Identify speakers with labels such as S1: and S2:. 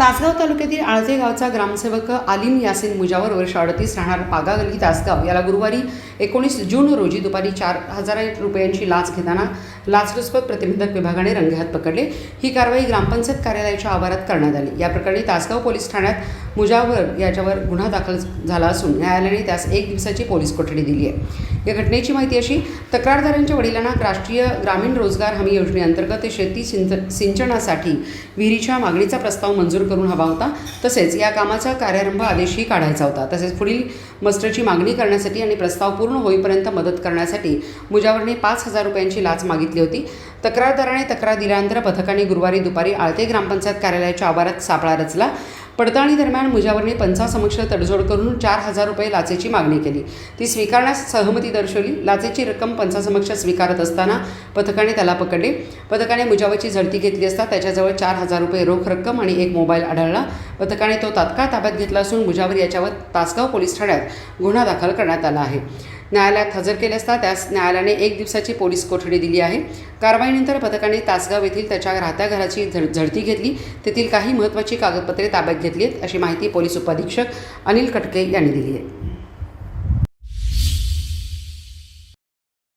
S1: तासगाव तालुक्यातील आळजे गावचा ग्रामसेवक आलिम यासिन मुजावर वर्ष अडतीस राहणार पागा गल्ली तासगाव. याला गुरुवारी एकोणीस जून रोजी दुपारी चार हजार रुपयांची लाच घेताना लाचलुचपत प्रतिबंधक विभागाने रंगेहात पकडले. ही कारवाई ग्रामपंचायत कार्यालयाच्या आवारात करण्यात आली. या प्रकरणी तासगाव पोलीस ठाण्यात मुजावर याच्यावर गुन्हा दाखल झाला असून न्यायालयाने त्यास एक दिवसाची पोलीस कोठडी दिली आहे. या घटनेची माहिती अशी तक्रारदारांच्या वडिलांना राष्ट्रीय ग्रामीण रोजगार हमी योजनेअंतर्गत शेती सिंचनासाठी विहिरीच्या मागणीचा प्रस्ताव मंजूर करून हवा होता. तसेच या कामाचा कार्यारंभ आदेशही काढायचा होता. तसेच पुढील मस्टरची मागणी करण्यासाठी आणि प्रस्ताव पूर्ण होईपर्यंत मदत करण्यासाठी मुजावरने पाच हजार रुपयांची लाच मागितली होती. तक्रारदाराने तक्रार दिल्यानंतर पथकाने गुरुवारी दुपारी आळते ग्रामपंचायत कार्यालयाच्या आवारात सापळा रचला. पडताळणीदरम्यान मुजावरने पंचासमक्ष तडजोड करून चार हजार रुपये लाचेची मागणी केली. ती स्वीकारण्यास सहमती दर्शवली. लाचेची रक्कम पंचासमक्ष स्वीकारत असताना पथकाने त्याला पकडले. पथकाने मुजावरची झडती घेतली असता त्याच्याजवळ चार हजार रुपये रोख रक्कम आणि एक मोबाईल आढळला. पथकाने तो तात्काळ ताब्यात घेतला असून मुजावर याच्यावर तासगाव पोलीस ठाण्यात गुन्हा दाखल करण्यात आला आहे. न्यायालयात हजर केले असता त्यास न्यायालयाने एक दिवसाची पोलीस कोठडी दिली आहे. कारवाईनंतर पथकाने तासगाव येथील त्याच्या राहत्या घराची झड झडती घेतली. तेथील काही महत्त्वाची कागदपत्रे ताब्यात घेतली आहेत अशी माहिती पोलीस उपाधीक्षक अनिल कटके यांनी दिली आहे.